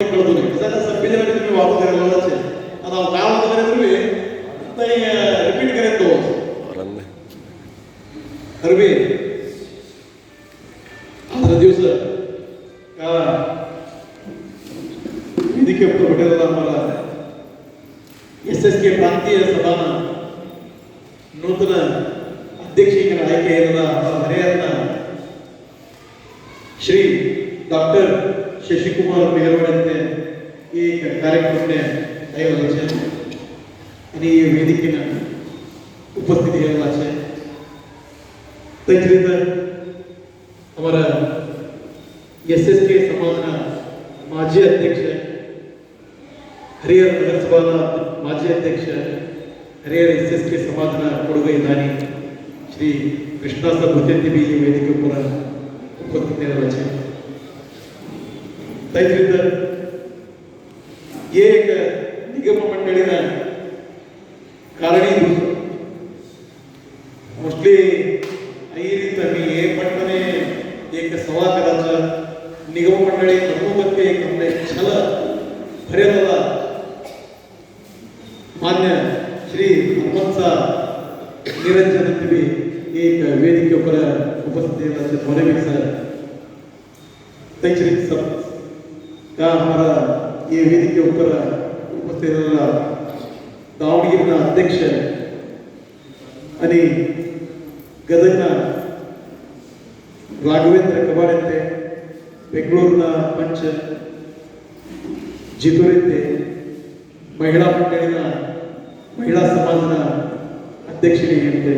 ಇದೆಲ್ಲ ಸಂವಿಧಾನ ವಾಗುವುದಿಲ್ಲ ನಾವು ಕಾಲದಲ್ಲಿ ರಿಪೀಟ್ ಕರೆಕ್ಟು ಅರ್ವಿ ಅದರ ದಿವಸ ಇದಕ್ಕೆ ಬಿಟ್ಟಿರೋದು ನಮ್ಮ ಎಸ್ ಎಸ್ ಕೆ ಪ್ರಾಂತೀಯ ಸಭಾನ ನೂತನ ಅಧ್ಯಕ್ಷಕರ ಆಯ್ಕೆಯನ್ನು ಹರಿಹರನ ಶ್ರೀ ಡಾಕ್ಟರ್ ಶಶಿಕುಮಾರ್ ಮೇರ್ವಳಂತೆ ಈ ಕಾರ್ಯಕ್ರಮಕ್ಕೆ ದಯವಾದ ಇಡೀ ವೇದಿಕೆಯ ಉಪಸ್ಥಿತಿಯಲ್ಲ ತಜ್ರಿಂದ ಅವರ ಎಸ್ ಎಸ್ ಕೆ ಸಮಾಜದ ಮಾಜಿ ಅಧ್ಯಕ್ಷ, ಹರಿಹರ ನಗರಸಭಾದ ಮಾಜಿ ಅಧ್ಯಕ್ಷ, ಹರಿಹರ ಎಸ್ ಎಸ್ ಕೆ ಸಮಾಜದ ಕೊಡುಗೆ ದಾನಿ ಶ್ರೀ ಕೃಷ್ಣಾಸ ಭೂತ್ಯಂತಿ ಬಿ ವೇದಿಕೆ ಪುರ ಉಪಸ್ಥಿತಿಯ ರಚನೆ ರೈತರಿಂದ ಏಕ ನಿಗಮ ಮಂಡಳಿನ ಕಾರಣ ಇದು ಮೋಸ್ಟ್ಲಿ ಈ ರೀತಿ ಏ ಏಕ ಸವಾಕರಾಜ ನಿಗಮ ಮಂಡಳಿ ಕರ್ಮಬತ್ತೆ ಕಮ್ಮೆ ಛಲ ಭರ್ಯದ ಮಾನ್ಯ ಶ್ರೀ ಹನುಮಂತ ನಿರಂಜನ ತಿವಿ ಏಕ ವೇದಿಕೆಯೊಬ್ಬರ ಸರ್ ಹೊರಗಿಸ ಸರ್. सर तैचरित सब का हमारा ये वेदिके ऊपर उपस्थित ಇರಲ್ಲ ದಾವಣಗೆರೆನ ಅಧ್ಯಕ್ಷ आणि ಗದಗ್ನ ರಾಘವೇಂದ್ರ ಕಬಾಡೆಂತೆ ಬೆಂಗಳೂರಿನ ಪಂಚ ಜಿತುರೆಂತೆ ಮಹಿಳಾ ಮಂಡಳಿನ ಮಹಿಳಾ ಸಮಾಜದ ಅಧ್ಯಕ್ಷರಿಗಂತೆ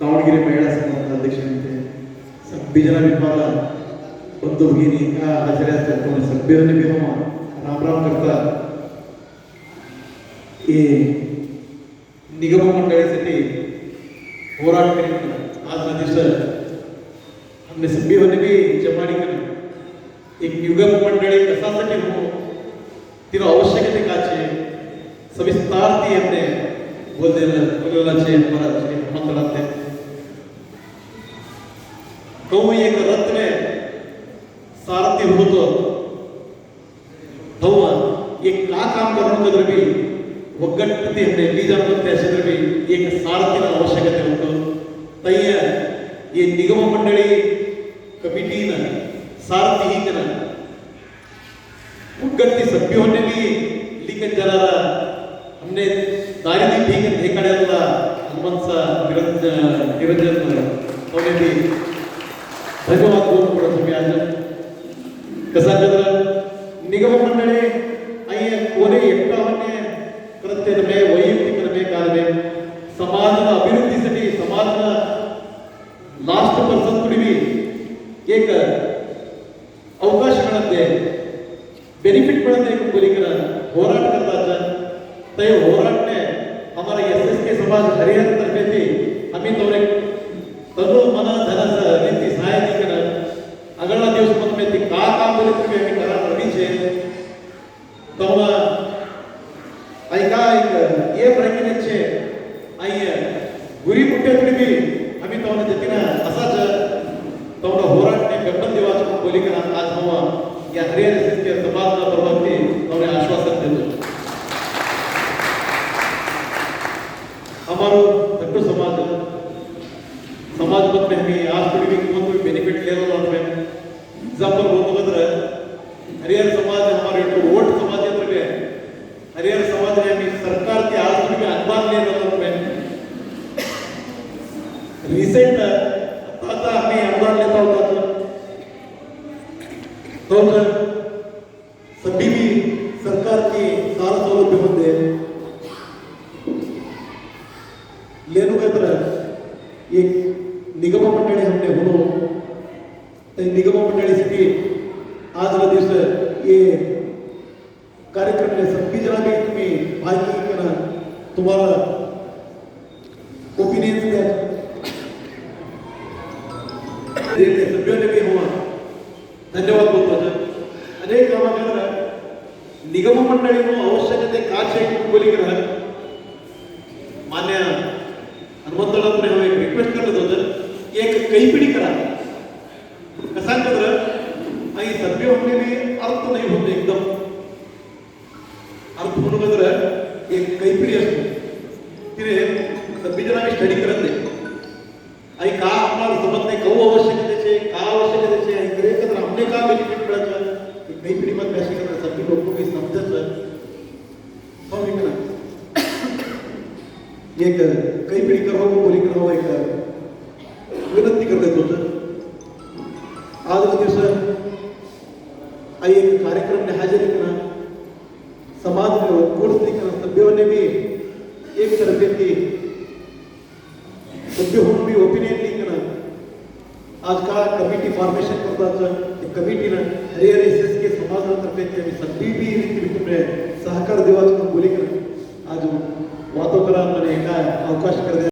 ದಾವಣಗೆರೆ ಮಹಿಳಾ ಸಮಾಜದ ಅಧ್ಯಕ್ಷರಂತೆ ಸಭ್ಯಜನ ವಿಭಾಗ बंधू भगिनी का हजऱ्यात कोणी सभ्यने बी हम राम राम करता हे निगम मंडळासाठी होराट करीत आज ना दिवस हमने सभ्यने बी जमाडी कर एक निगम मंडळी कशासाठी हो तिला आवश्यकते काचे सविस्तार ती हमने बोललेलं बोललेलाचे मला श्री हनुमंतराते कहूँ एक रत्न सारथी होतो तेव्हा एक का काम करण्याकडे बी ಒಗ್ಗಟ್ಟಿಗೆ ಅಂದ್ರೆ ಬೀಜ ಅಸಿದ್ರೆ ಬಿ ಏಕ ಸಾರಥಿನ ಅವಶ್ಯಕತೆ ಉಂಟು ತಯ್ಯ ಈ ನಿಗಮ ಮಂಡಳಿ ಕಮಿಟಿನ ಸಾರಥಿ ಹೀಗನ ಒಗ್ಗಟ್ಟಿ ಸಭ್ಯ ಹೊನ್ನೆ ಬಿ ಇಲ್ಲಿಕ ಜನರ हमने दारिदी ठीक हे काढायला हनुमंत निरंजन निरंजन ಅವನೇ ಬಿ धन्यवाद बोलून पडत तुम्ही आज कसं ನಿಗಮ ಮಂಡಳಿ ಅಯ್ಯ ಕೊನೆ ಎಟ್ಟವನ್ನೇ ಕೃತ್ಯದ ಮೇಲೆ ವೈಯಕ್ತಿಕರ ಬೇಕಾದರೆ ಸಮಾಜದ ಅಭಿವೃದ್ಧಿಸಲಿ ಸಮಾಜದ ಲಾಸ್ಟ್ ಪರ್ಸನ್ ಕುಡಿವಿ. ಏಕ ಅವಕಾಶಗಳಂತೆ ಬೆನಿಫಿಟ್ಗಳಂತೆ ಕೂಲಿಕರ ಹೋರಾಟಕರ್ತ ತಯ ಹೋರಾಟನೆ हमारा ಎಸ್ ಎಸ್ ಕೆ ಸಮಾಜ ಹರಿಹರ ತರಬೇತಿ ಅಮಿತ್ ಅವರೇ కావున ఐకాయిక ఏ ಪ್ರಜ್ಞೆನಚೆ ಅಯ್ಯ ಗುರಿ ಮುಟ್ಟೆದಿವಿ ಅಮಿ ತವನ ಜತಿನ ಅಸಜ ತವನ ಹೋರಾಟನೆ ಬೆಂಬಲಿವಾಚಕ ಬೋಲಿಕನ ಆತ್ಮವ ಯಾ ಹರಿಯರ ಸಿಸ್ಕೆ ಸಮಾಜನ ಪ್ರವೃತ್ತಿ ತವನ ಆಶ್ವಾಸನ ದೇದು हमारो ದಟ್ಟು ಸಮಾಜ ಸಮಾಜ ಮತ್ ಹಮಿ ಆಸ್ ಕುಡಿವಿ ಒಂದು ಬೆನಿಫಿಟ್ ಲೇವಲ್ ಅಂತ ಜಬ್ಬರ್ ಹೋಗೋದ್ರ हरिहर समाज हमारे तो वोट समाज में हरिहर समाज ने भी सरकार के आसन में अखबार ले रहा मैं रिसेंट पता हमें अखबार लेता होता तो सभी भी सरकार की सार सौलभ्य मध्ये लेनु काय तर एक निगम मंडळी हमने होलो ते निगम मंडळीसाठी आज का दिवस ये कार्यक्रम में सभी जन भी तुम्हें भाग्य करना तुम्हारा ओपिनियन दिया देखते सभी ने भी हुआ। धन्यवाद बोलता सर अनेक काम कर रहा निगम मंडली को आवश्यकता का चेक बोली कर रहा मान्य हनुमंत लाल ने हमें रिक्वेस्ट कर लो सर एक कई पीढ़ी करा। नहीं सभ्य होने में अर्थ तो नहीं होते एकदम अर्थपूर्ण बदल एक काहीतरी असतो तिने संविधानाने स्टडी करत नाही आणि का आपल्याला समज नाही कौ आवश्यकतेचे का आवश्यकतेचे आणि करे तर आपले का बेनिफिट मिळायचं ते काहीतरी मग असे करत सभ्य लोक काही समजत हो मी एक काहीतरी करावं बोली एक आज आइए एक कार्यक्रम में हाजिर करना। समाज में और कोर्स लेकर सभ्यों ने भी एक तरफे की। सभ्यों भी ओपिनियन नहीं करना। आज का कमिटी फॉर्मेशन करता था तो कमिटी ना हरे हरे एस के समाज तरफे सभी भी इस कमिटी में सहकार देवाज को ದಿವಾಚಕ कर आज वातों पर मैंने एक अवकाश कर दिया।